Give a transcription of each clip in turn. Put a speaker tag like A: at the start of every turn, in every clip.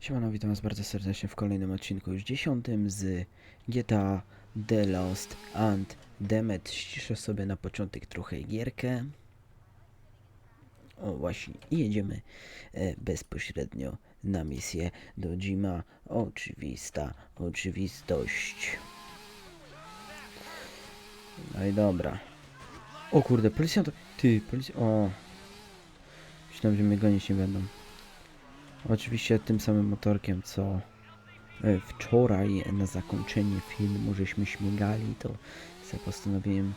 A: Siemano, witam was bardzo serdecznie w kolejnym odcinku, już dziesiątym z GTA The Lost and Demet. Ściszę sobie na początek trochę gierkę. O właśnie, i jedziemy e, bezpośrednio na misję do Jima. Oczywista oczywistość. No i dobra. O kurde, policjant... Ty, policja... O... Myślałem, że mnie gonić nie będą. Oczywiście tym samym motorkiem, co e, wczoraj na zakończenie filmu żeśmy śmigali, to sobie postanowiłem,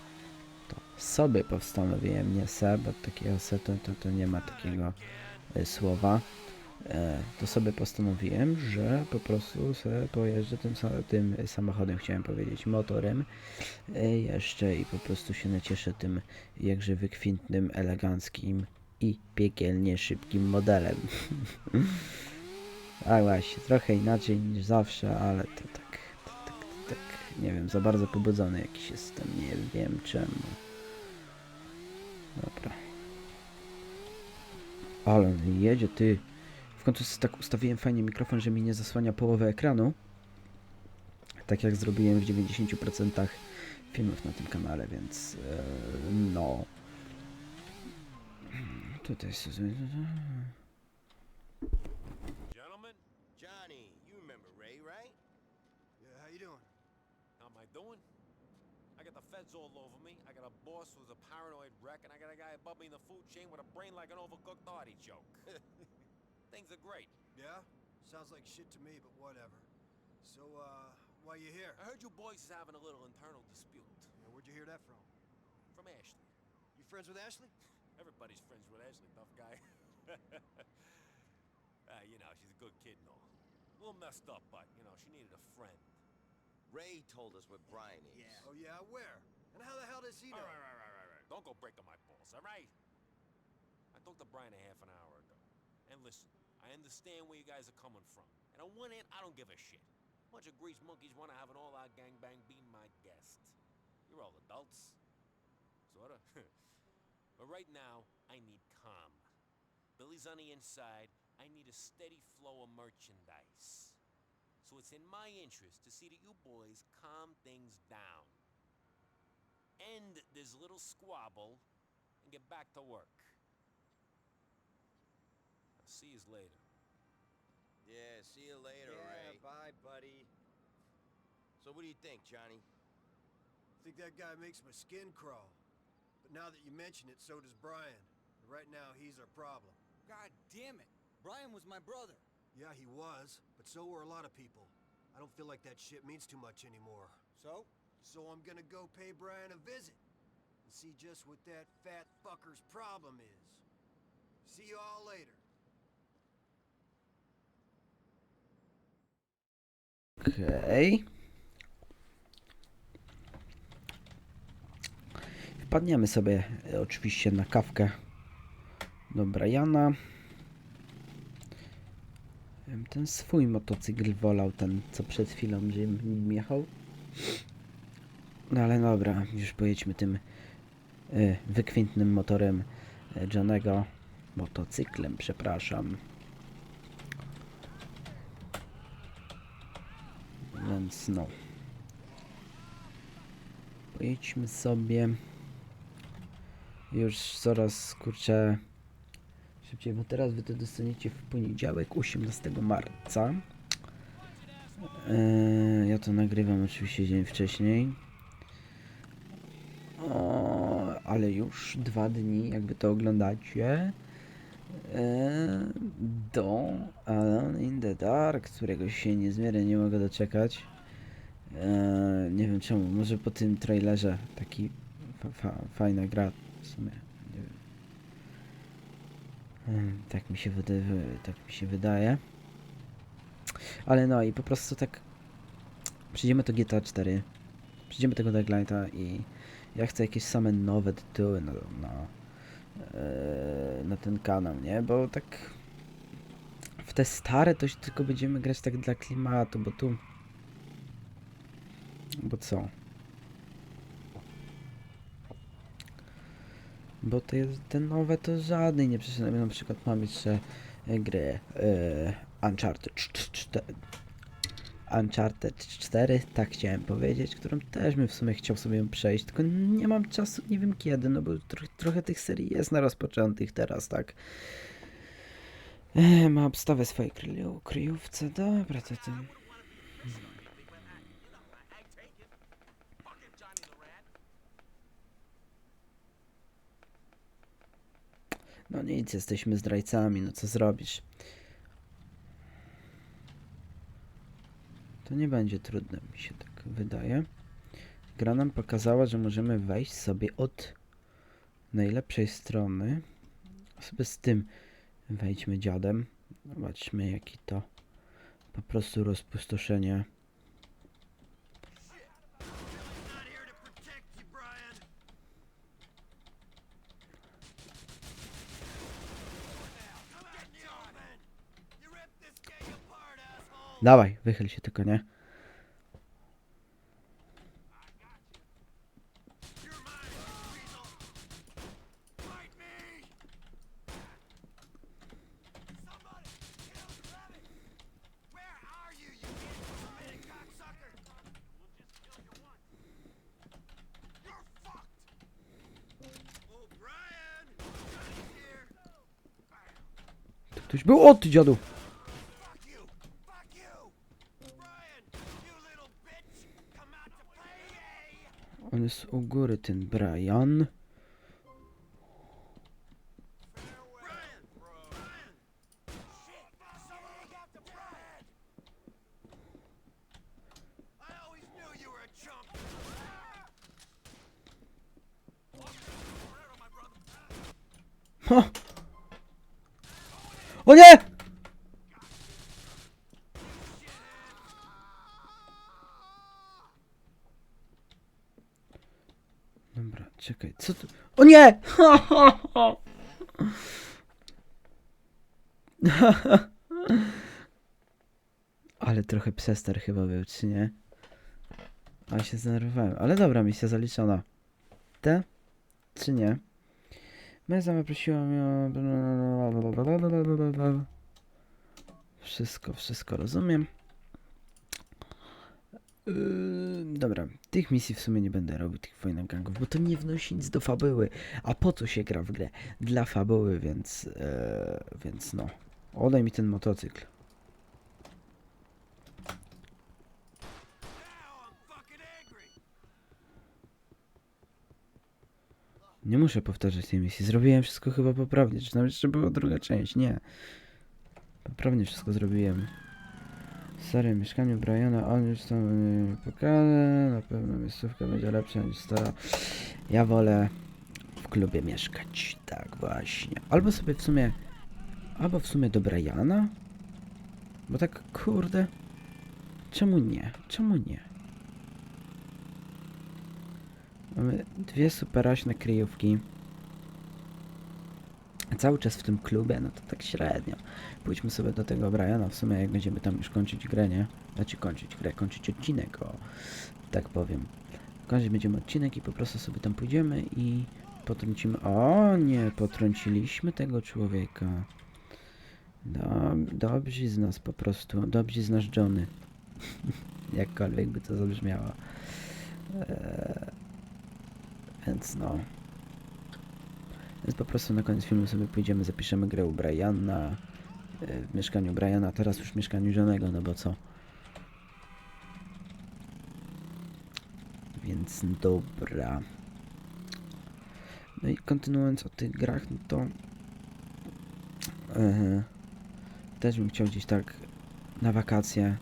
A: to sobie postanowiłem, nie se, bo takiego se to, to, to nie ma takiego e, słowa. E, to sobie postanowiłem, że po prostu sobie pojeżdżę tym, tym samochodem, chciałem powiedzieć, motorem jeszcze i po prostu się nacieszę tym jakże wykwintnym, eleganckim i piekielnie szybkim modelem. A właśnie, trochę inaczej niż zawsze, ale to tak, to tak, to tak, nie wiem, za bardzo pobudzony jakiś jestem, nie wiem czemu. Dobra. Ale on jedzie, ty. W końcu tak ustawiłem fajnie mikrofon, że mi nie zasłania połowę ekranu. Tak jak zrobiłem w 90% filmów na tym kanale, więc e, no. Tutaj.
B: Gentlemen,
C: Johnny, you remember Ray, right?
D: Yeah, how you doing?
B: how am I doing? I got the feds all over me. I got a boss who's a paranoid wreck, and I got a guy above me in the food chain with a brain like an overcooked artichoke. Things are great.
D: Yeah? Sounds like shit to me, but whatever. So, uh, why you here?
B: I heard you boys is having a little internal dispute.
D: Yeah, where'd you hear that from?
B: From Ashley.
D: You friends with Ashley?
B: Everybody's friends with Ashley, tough guy. uh, you know, she's a good kid and all. A little messed up, but, you know, she needed a friend.
C: Ray told us where Brian is. Yeah.
D: Oh, yeah, where? And how the hell does he know?
B: All right, right, right, right, right. Don't go breaking my balls, all right? I talked to Brian a half an hour ago. And listen, I understand where you guys are coming from. And on one hand, I don't give a shit. A bunch of grease monkeys want to have an all-out gangbang be my guest. You're all adults. Sorta. but right now, I need calm. Billy's on the inside. I need a steady flow of merchandise. So it's in my interest to see that you boys calm things down end this little squabble and get back to work. I'll see you later.
C: Yeah, see you later, Ray.
D: bye, buddy.
C: So what do you think, Johnny?
D: I think that guy makes my skin crawl. But now that you mention it, so does Brian. And right now, he's our problem.
E: God damn it! Brian was my brother.
D: Yeah, he was, but so were a lot of people. I don't feel like that shit means too much anymore.
E: So?
D: So I'm gonna go pay Brian a visit and see just what that fat fucker's problem is. See you all later.
A: Okej. Wpadniemy sobie e, oczywiście na kawkę do Briana. Ten swój motocykl wolał, ten co przed chwilą nim jechał. No ale dobra, już pojedźmy tym e, wykwintnym motorem e, Johnego. Motocyklem, przepraszam. Więc no. Pojedźmy sobie. Już coraz kurczę szybciej, bo teraz wy to dostaniecie w poniedziałek 18 marca. Eee, ja to nagrywam oczywiście dzień wcześniej. O, ale już dwa dni, jakby to oglądacie. Eee, do Alone in the Dark, którego się niezmiernie nie mogę doczekać. Eee, nie wiem czemu, może po tym trailerze taki fa fa fajna gra w sumie. Nie wiem. Em, Tak mi się wydaje, tak mi się wydaje. Ale no i po prostu tak przyjdziemy do GTA 4, przyjdziemy tego Daylighta i ja chcę jakieś same nowe tytuły na, na, e, na ten kanał, nie? Bo tak w te stare to się tylko będziemy grać tak dla klimatu, bo tu bo co? Bo te, te nowe to żadnej nie przyszedł. Na przykład mam jeszcze grę e, Uncharted 4. Uncharted 4, tak chciałem powiedzieć, którą też bym w sumie chciał sobie przejść, tylko nie mam czasu, nie wiem kiedy, no bo tro trochę tych serii jest na rozpoczętych teraz, tak. E, ma obstawę swojej kryjówce, dobra, to tym. No nic, jesteśmy zdrajcami, no co zrobisz? To nie będzie trudne, mi się tak wydaje. Gra nam pokazała, że możemy wejść sobie od najlepszej strony. Sobie z tym wejdźmy dziadem. Zobaczmy, jaki to po prostu rozpustoszenie.
D: Oh, Brian. Johnny's here.
A: Tu ktoś był? O, ty dziadu! On jest u góry, ten Brian.
D: Brian! Shit! Somebody got the Brian! I always knew you were a chump!
A: Ha! O nie! Dobra, czekaj, co ha. Ale trochę przester chyba był, czy nie? Ale się zdenerwowałem. Ale dobra, misja zaliczona. Te? Czy nie? Meza prosiła mnie o... Wszystko, wszystko rozumiem. Yy, dobra, tych misji w sumie nie będę robił, tych wojna gangów, bo to nie wnosi nic do fabuły. A po co się gra w grę? Dla fabuły, więc... e, więc no. Oddaj mi ten motocykl. Nie muszę powtarzać tej misji. Zrobiłem wszystko chyba poprawnie. Czy tam jeszcze była druga część? Nie. Poprawnie wszystko zrobiłem. Stare mieszkanie Briana, on już tam yy, pokaże. Na pewno miejscówka będzie lepsza niż stara. Ja wolę w klubie mieszkać. Tak właśnie. Albo sobie w sumie... Albo w sumie do Briana? Bo tak, kurde... Czemu nie? Czemu nie? Mamy dwie superaśne kryjówki. Cały czas w tym klubie, no to tak średnio. Pójdźmy sobie do tego Briana, w sumie jak będziemy tam już kończyć grę, nie? Znaczy kończyć grę, kończyć odcinek, o, tak powiem. Kończyć będziemy odcinek i po prostu sobie tam pójdziemy i potrącimy... O nie, potrąciliśmy tego człowieka. Dob dobrzy z nas po prostu, dobrzy z nas Johnny. Jakkolwiek by to zabrzmiało. Eee, więc no. Więc po prostu na koniec filmu sobie pójdziemy, zapiszemy grę u Briana, e, w mieszkaniu Briana, teraz już w mieszkaniu Johnego, no bo co? Więc dobra. No i kontynuując o tych grach, no to e, też bym chciał gdzieś tak na wakacje,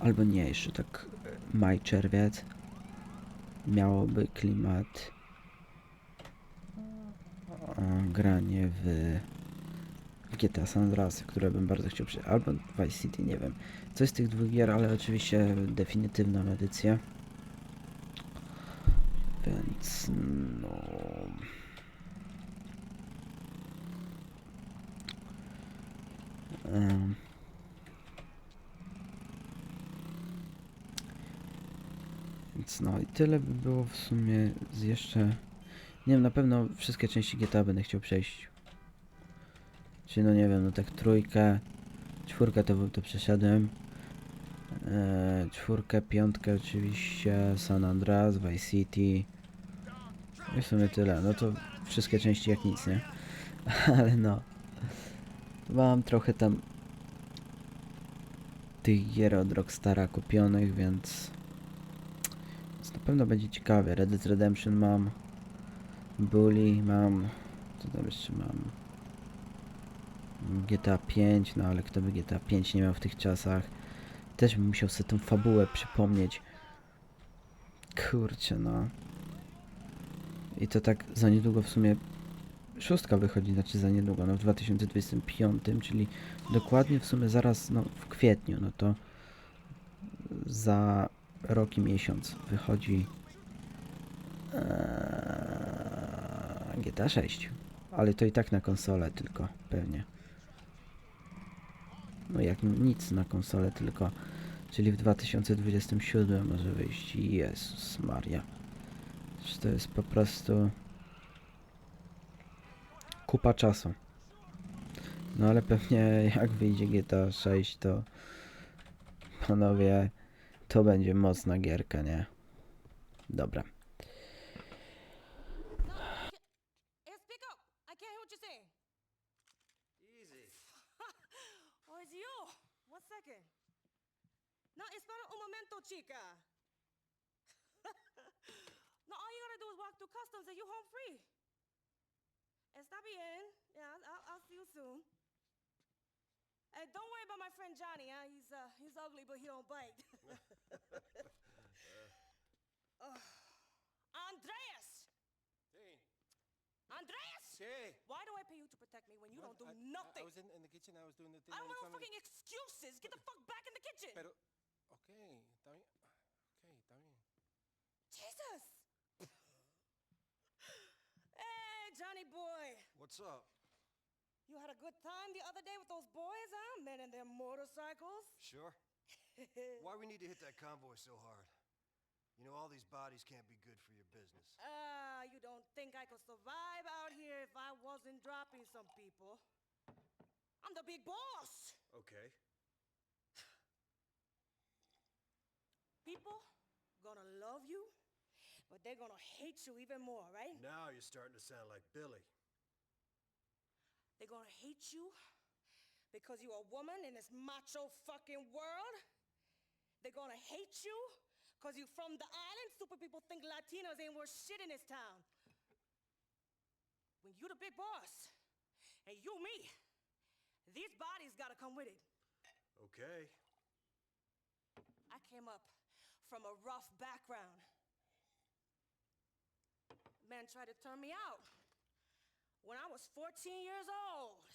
A: albo nie, jeszcze tak e, maj, czerwiec, miałoby klimat granie w, GTA San Andreas, które bym bardzo chciał przy... albo Vice City, nie wiem. Coś z tych dwóch gier, ale oczywiście definitywną edycję. Więc no... Więc no i tyle by było w sumie z jeszcze... Nie wiem, na pewno wszystkie części GTA będę chciał przejść. Czyli no nie wiem, no tak trójkę, Czwórkę to, to przeszedłem. E, czwórkę, piątkę oczywiście, San Andreas, Vice City. I w sumie tyle. No to wszystkie części jak nic, nie? Ale no. Mam trochę tam tych gier od Rockstara kupionych, więc, więc na pewno będzie ciekawie. Red Dead Redemption mam, Bully mam, co tam jeszcze mam? GTA 5, no ale kto by GTA 5 nie miał w tych czasach? Też bym musiał sobie tą fabułę przypomnieć. Kurczę, no. I to tak za niedługo w sumie szóstka wychodzi, znaczy za niedługo, no w 2025, czyli dokładnie w sumie zaraz, no w kwietniu, no to za rok i miesiąc wychodzi eee, GTA 6. Ale to i tak na konsolę tylko, pewnie. No jak nic na konsolę tylko. Czyli w 2027 może wyjść. Jezus Maria. Że to jest po prostu kupa czasu. No ale pewnie jak wyjdzie GTA 6 to panowie to będzie mocna gierka, nie? Dobra.
F: Through customs and you home free. Está bien. Yeah, I'll- I'll, I'll see you soon. Hey, don't worry about my friend Johnny, huh? He's, uh, he's ugly, but he don't bite. Ugh. Andreas!
G: Hey,
F: Andreas!
G: hey.
F: Why do I pay you to protect me when you
G: What?
F: don't do
G: I, I-
F: nothing?
G: I, was in, in the kitchen. I was doing the thing.
F: I don't want no
G: somebody-
F: fucking excuses. Get the fuck back in the kitchen.
G: Pero, okay, está bien. Okay, está bien.
F: Jesus. hey, Johnny boy.
D: What's up?
F: You had a good time the other day with those boys, huh? Men and their motorcycles.
D: Sure. Why we need to hit that convoy so hard? You know, all these bodies can't be good for your business.
F: Ah, you don't think I could survive out here if I wasn't dropping some people? I'm the big boss.
D: Okay.
F: People gonna love you, but they're gonna hate you even more, right?
D: Now you're starting to sound like Billy.
F: They're gonna hate you because you're a woman in this macho fucking world. They're gonna hate you because you're from the island. Stupid people think Latinos ain't worth shit in this town. When you're the big boss, and you me, these bodies gotta come with it.
D: Okay.
F: I came up from a rough background. Man tried to turn me out when I was 14 years old.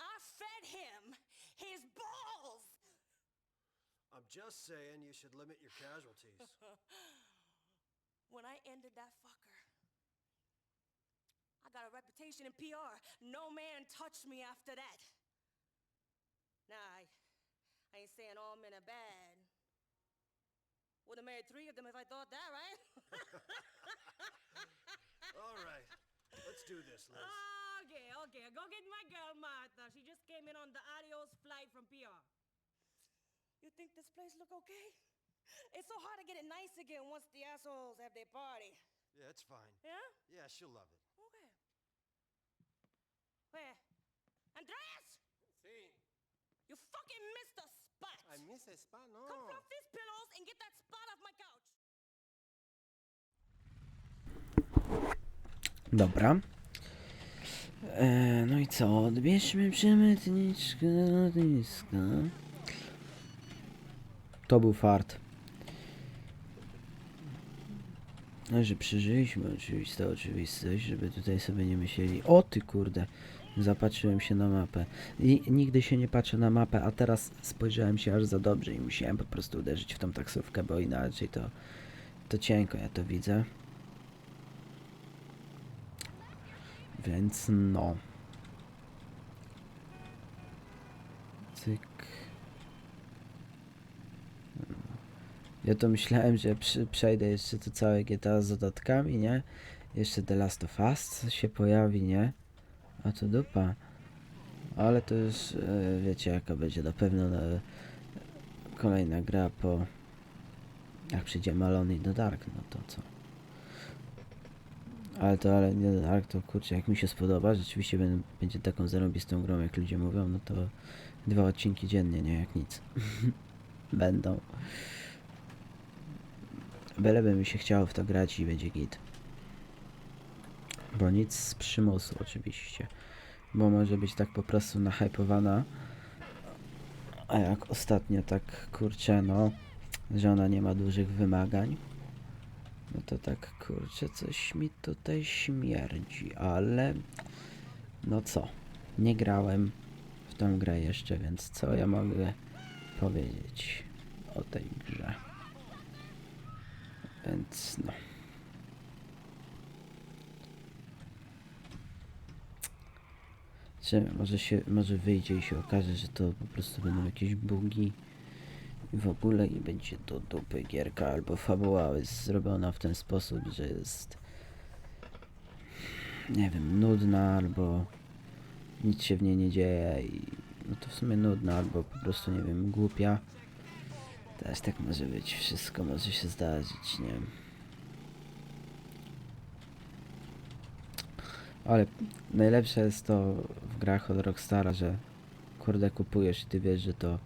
F: I fed him his balls.
D: I'm just saying you should limit your casualties.
F: when I ended that fucker, I got a reputation in PR. No man touched me after that. Nah, I, I ain't saying all men are bad. Would have married three of them if I thought that, right?
D: all right. Let's do this, Liz.
F: Okay, okay. Go get my girl, Martha. She just came in on the adios flight from PR. You think this place look okay? It's so hard to get it nice again once the assholes have their party.
D: Yeah, it's fine.
F: Yeah?
D: Yeah, she'll love it.
F: Okay. Where? Andreas!
G: Sí,
F: You fucking missed the spot!
G: I miss a spa, no.
F: Come fluff these
A: Dobra. E, no i co? Odbierzmy przemytniczkę do lotniska. To był fart. No, że przeżyliśmy oczywistą oczywistość, żeby tutaj sobie nie myśleli. O ty kurde, zapatrzyłem się na mapę. I nigdy się nie patrzę na mapę, a teraz spojrzałem się aż za dobrze i musiałem po prostu uderzyć w tą taksówkę, bo inaczej to, to cienko ja to widzę. Więc no. Cyk. Ja to myślałem, że przejdę jeszcze to całe GTA z dodatkami, nie? Jeszcze The Last of Us się pojawi, nie? A to dupa. Ale to już e, wiecie jaka będzie na pewno e, kolejna gra po jak przyjdzie Malony do Dark, no to co? Ale to ale nie Dark to kurczę jak mi się spodoba, rzeczywiście będę, będzie taką zarąbistą grą jak ludzie mówią, no to dwa odcinki dziennie, nie jak nic. Będą. Byleby mi się chciało w to grać i będzie git. Bo nic z przymusu oczywiście. Bo może być tak po prostu nahypowana. A jak ostatnio tak kurczę no, że ona nie ma dużych wymagań. No to tak kurczę coś mi tutaj śmierdzi, ale no co? Nie grałem w tą grę jeszcze, więc co ja mogę powiedzieć o tej grze? Więc no. Czy może się, może wyjdzie i się okaże, że to po prostu będą jakieś bugi i w ogóle i będzie to dupy gierka albo fabuła jest zrobiona w ten sposób, że jest nie wiem, nudna albo nic się w niej nie dzieje i no to w sumie nudna albo po prostu nie wiem, głupia. Też tak może być, wszystko może się zdarzyć, nie wiem. Ale najlepsze jest to w grach od Rockstara, że kurde kupujesz i ty wiesz, że to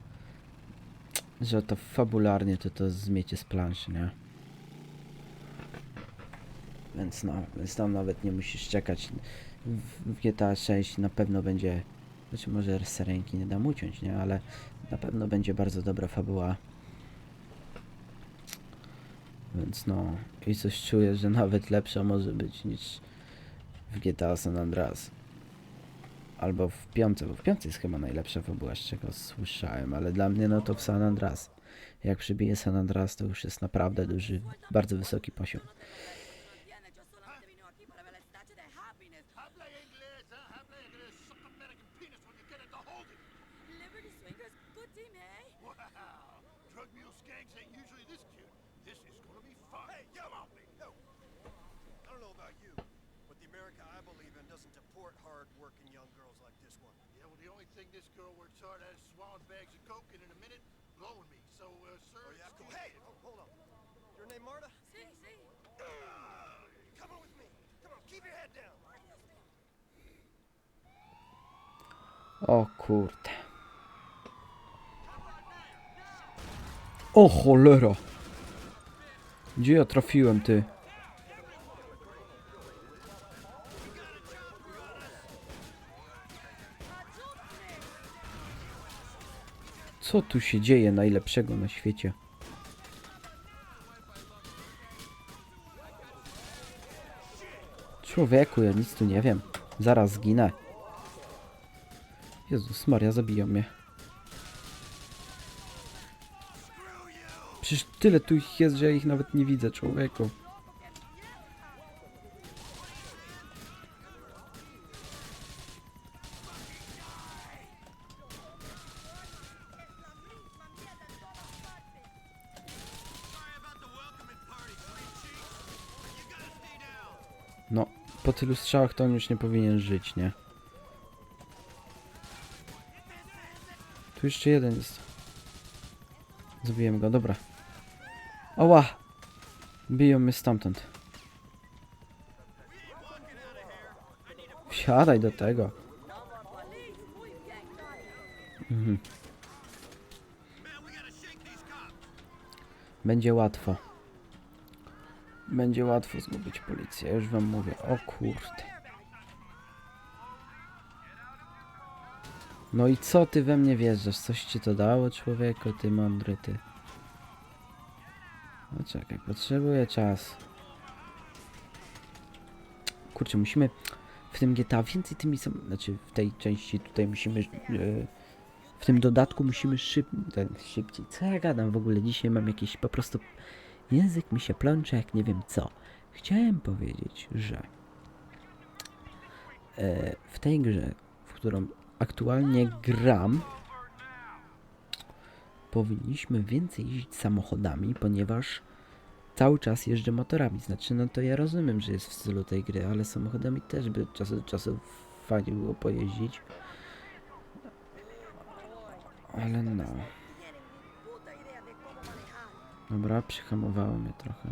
A: że to fabularnie to to zmiecie z planszy, nie? Więc no, więc tam nawet nie musisz czekać. W, GTA 6 na pewno będzie, znaczy może serenki nie dam uciąć, nie? Ale na pewno będzie bardzo dobra fabuła. Więc no, i coś czuję, że nawet lepsza może być niż w GTA San Andreas. Albo w piątce, bo w piątce jest chyba najlepsza fabuła, z czego słyszałem, ale dla mnie no to w San Andreas. Jak przybije San Andreas, to już jest naprawdę duży, bardzo wysoki poziom.
H: Thing this girl works hard at swallowing bags of coke and in a minute blowing me. So, uh, sir.
D: Oh, yeah. Hey, oh, hold on. Your name Marta?
I: See, see.
D: Come on with me. Come on, keep your head down.
A: O kurde. O cholera. Gdzie ja trafiłem, ty? Co tu się dzieje najlepszego na świecie? Człowieku, ja nic tu nie wiem. Zaraz zginę. Jezus Maria, zabiją mnie. Przecież tyle tu ich jest, że ja ich nawet nie widzę, człowieku. Tylu strzałach to on już nie powinien żyć, nie? Tu jeszcze jeden jest. Zabiłem go, dobra. Oła! Biją mnie stamtąd. Wsiadaj do tego. Mhm. Będzie łatwo. Będzie łatwo zgubić policję, już wam mówię. O kurde. No i co ty we mnie wierzysz? Coś ci to dało, człowieku, ty mądry, ty. No czekaj, potrzebuję czasu. Kurczę, musimy w tym GTA więcej tymi sam... Znaczy, w tej części tutaj musimy... e, w tym dodatku musimy szyb... szybciej. Co ja gadam w ogóle? Dzisiaj mam jakiś po prostu... Język mi się plącze jak nie wiem co. Chciałem powiedzieć, że... E, w tej grze, w którą aktualnie gram, powinniśmy więcej jeździć samochodami, ponieważ cały czas jeżdżę motorami. Znaczy, no to ja rozumiem, że jest w stylu tej gry, ale samochodami też by od czasu do czasu fajnie było pojeździć. Ale no. Dobra, przyhamowało mnie trochę.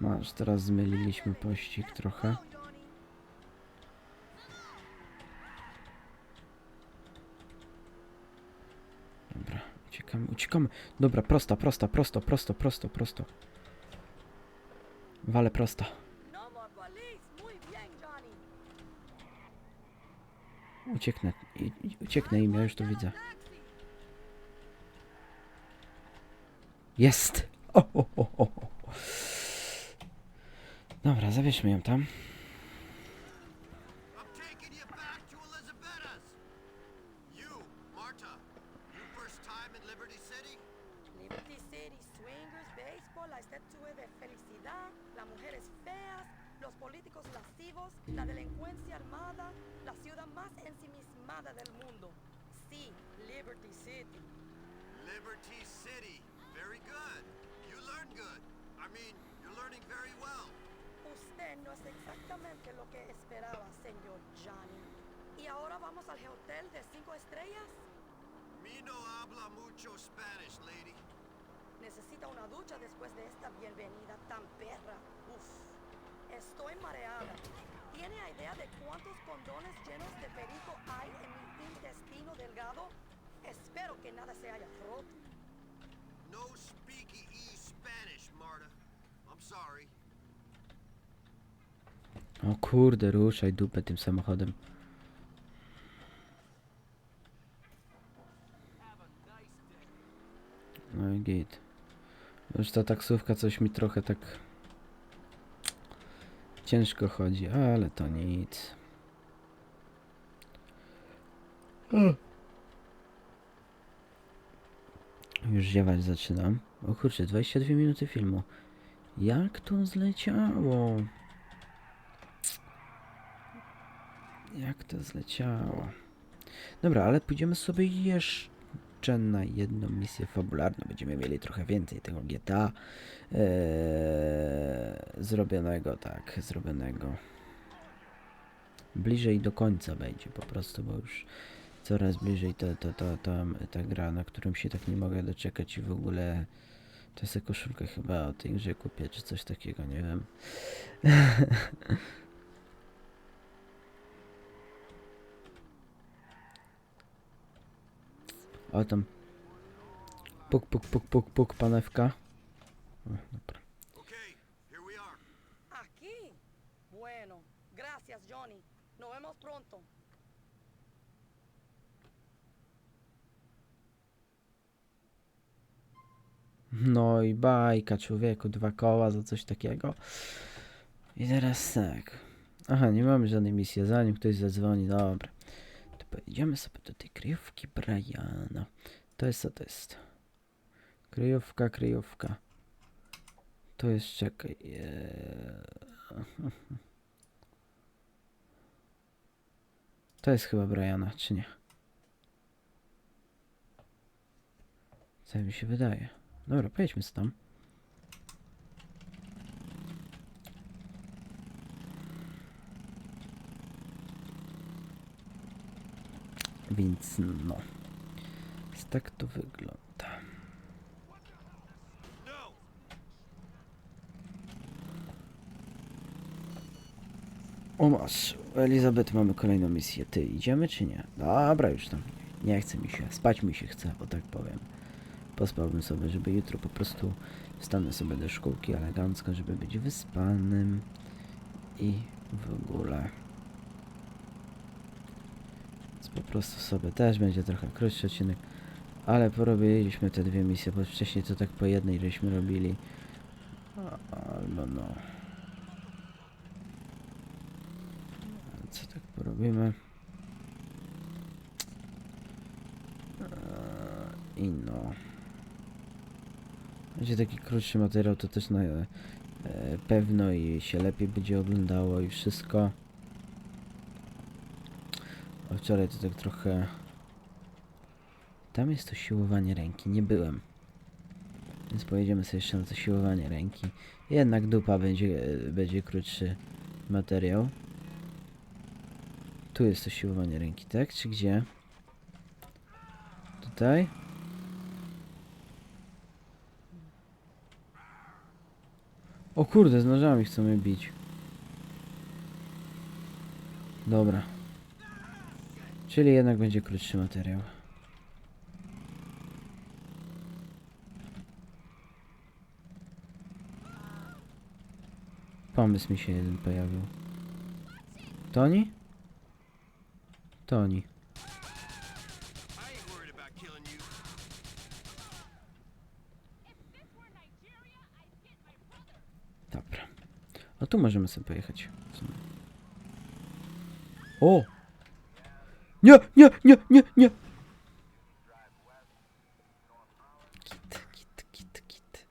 A: Masz, teraz zmyliliśmy pościg trochę. Dobra, uciekamy, uciekamy. Dobra, prosta, prosta, prosto, prosto, prosto, prosto. Wale prosta. Ucieknę, ucieknę im, ja już to widzę. Jest! O, o, o, o. Dobra, zabierzmy ją tam.
I: La de la ensimismada del mundo. Sí, Liberty City.
D: Liberty City. Very good. You learn good. I mean, you're learning very well.
I: Usted no es exactamente lo que esperaba, señor Johnny. ¿Y ahora vamos al hotel de cinco estrellas?
D: Me no habla mucho Spanish, lady.
I: Necesita una ducha después de esta bienvenida tan perra. Uf, estoy mareada. ¿Tiene idea de cuántos condones llenos Espero que nada se haya roto.
D: No speaky e Spanish, Marta. I'm sorry.
A: O kurde, ruszaj dupę tym samochodem. No i git. Już ta taksówka coś mi trochę tak ciężko chodzi, ale to nic. Już ziewać zaczynam. O kurczę, 22 minuty filmu. Jak to zleciało? Jak to zleciało? Dobra, ale pójdziemy sobie jeszcze na jedną misję fabularną. Będziemy mieli trochę więcej tego GTA eee, zrobionego, tak, zrobionego. Bliżej do końca będzie po prostu, bo już coraz bliżej ta, ta, ta, ta, ta gra, na którą się tak nie mogę doczekać i w ogóle to jest koszulkę chyba o tej grze kupię, czy coś takiego, nie wiem. O tam. Puk, puk, puk, puk, puk, panewka. O, dobra.
I: Aquí. Bueno, gracias, Johnny. Nos vemos pronto.
A: No i bajka, człowieku, dwa koła za coś takiego. I teraz tak. Aha, nie mamy żadnej misji, zanim ktoś zadzwoni, dobra. To pojedziemy sobie do tej kryjówki Briana. To jest co to jest? Kryjówka, kryjówka. To jest, czekaj. eee, To jest chyba Briana, czy nie? Co mi się wydaje? Dobra, pojedźmy z tam. Więc no. Tak to wygląda. O masz, Elizabeth, mamy kolejną misję. Ty, idziemy czy nie? Dobra, już tam. Nie chce mi się, spać mi się chce, bo tak powiem. Pospałbym sobie, żeby jutro po prostu wstanę sobie do szkółki elegancko, żeby być wyspanym i w ogóle. Więc po prostu sobie też będzie trochę krótszy odcinek, ale porobiliśmy te dwie misje, bo wcześniej to tak po jednej żeśmy robili. Albo no. Co tak porobimy? I no. Będzie taki krótszy materiał, to też na e, pewno i się lepiej będzie oglądało i wszystko. A wczoraj to tak trochę... Tam jest to siłowanie ręki, nie byłem. Więc pojedziemy sobie jeszcze na to siłowanie ręki. Jednak dupa będzie, e, będzie krótszy materiał. Tu jest to siłowanie ręki, tak? Czy gdzie? Tutaj? O kurde, z nożami chcą mnie bić. Dobra. Czyli jednak będzie krótszy materiał. Pomysł mi się jeden pojawił. Toni? Toni. Tu możemy sobie pojechać. O! Nie, nie, nie, nie, nie! Kit, kit, kit, kit.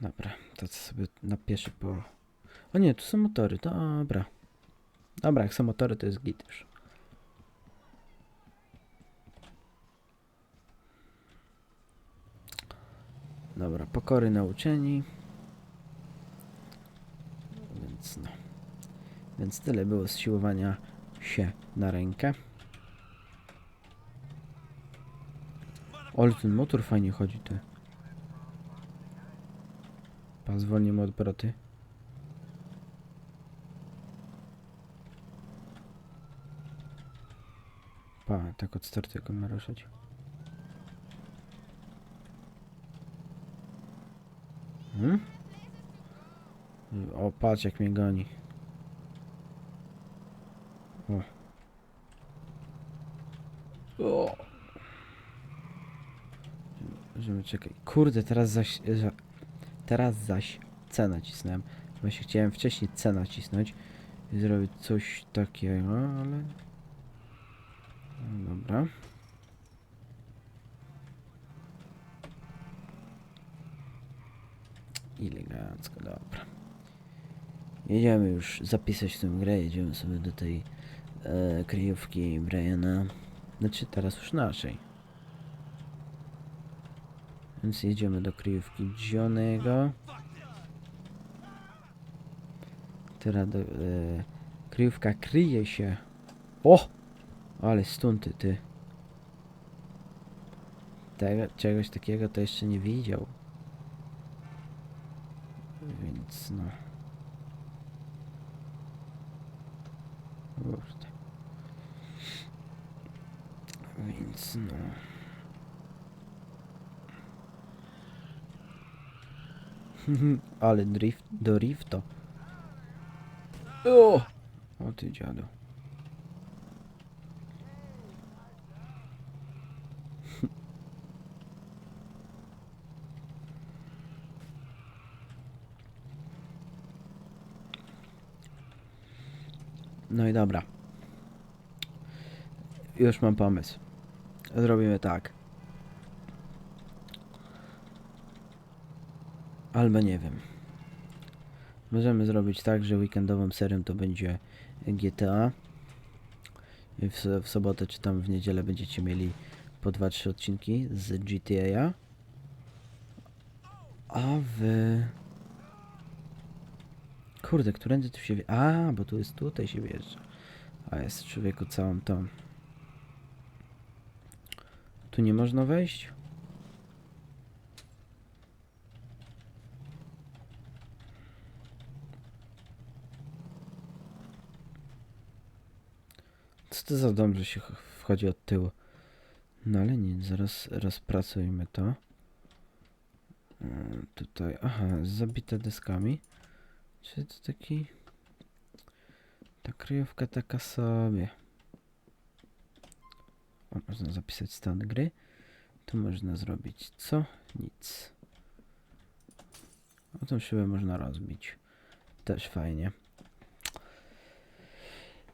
A: Dobra, to sobie na pieszy po... O nie, tu są motory, dobra. Dobra, jak są motory, to jest git już. Dobra, pokory nauczeni. Więc no. Więc tyle było z siłowania się na rękę. Ale ten motor fajnie chodzi ty. Pa, zwolnimy obroty. Pa, tak od startu jak on ma ruszać. Hmm? O, patrz jak mnie goni. O. O. Żeby czekaj. Kurde, teraz zaś. Za, teraz zaś C nacisnąłem. Właśnie chciałem wcześniej C nacisnąć i zrobić coś takiego, ale. No Dobra. Elegancko, dobra. Jedziemy już zapisać tę grę, jedziemy sobie do tej e, kryjówki Briana. Znaczy teraz już naszej. Więc jedziemy do kryjówki Johnego. Teraz do, e, kryjówka kryje się. O! Ale stunty ty. Tego, czegoś takiego to jeszcze nie widział. Więc no. Kurde. Więc no. Ale drift do rifto. O! O ty dziadu. No i dobra. Już mam pomysł. Zrobimy tak. Albo nie wiem. Możemy zrobić tak, że weekendową serią to będzie GTA. I w, w sobotę czy tam w niedzielę będziecie mieli po 2-3 odcinki z GTA. A wy... Kurde, którędy tu się... A, bo tu jest tutaj się wjeżdża. A jest człowieku całą tą... Tu nie można wejść? Co to za dom, że się ch- wchodzi od tyłu? No ale nic, zaraz rozpracujmy to. Mm, Tutaj, aha, zabite deskami. Czy to taki... Ta kryjówka taka sobie. Można zapisać stan gry. Tu można zrobić co? Nic. O tą szybę można rozbić. Też fajnie.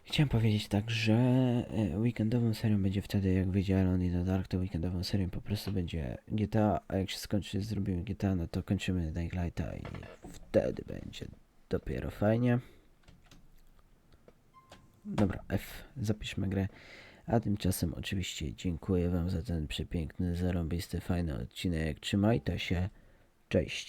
A: Chciałem powiedzieć tak, że e, weekendową serią będzie wtedy, jak wyjdzie Alone in the Dark, to weekendową serią po prostu będzie GTA, a jak się skończy, zrobimy GTA, no to kończymy Daylighta i wtedy będzie dopiero fajnie. Dobra, F, zapiszmy grę. A tymczasem oczywiście dziękuję wam za ten przepiękny, zarąbisty, fajny odcinek. Trzymajcie się. Cześć.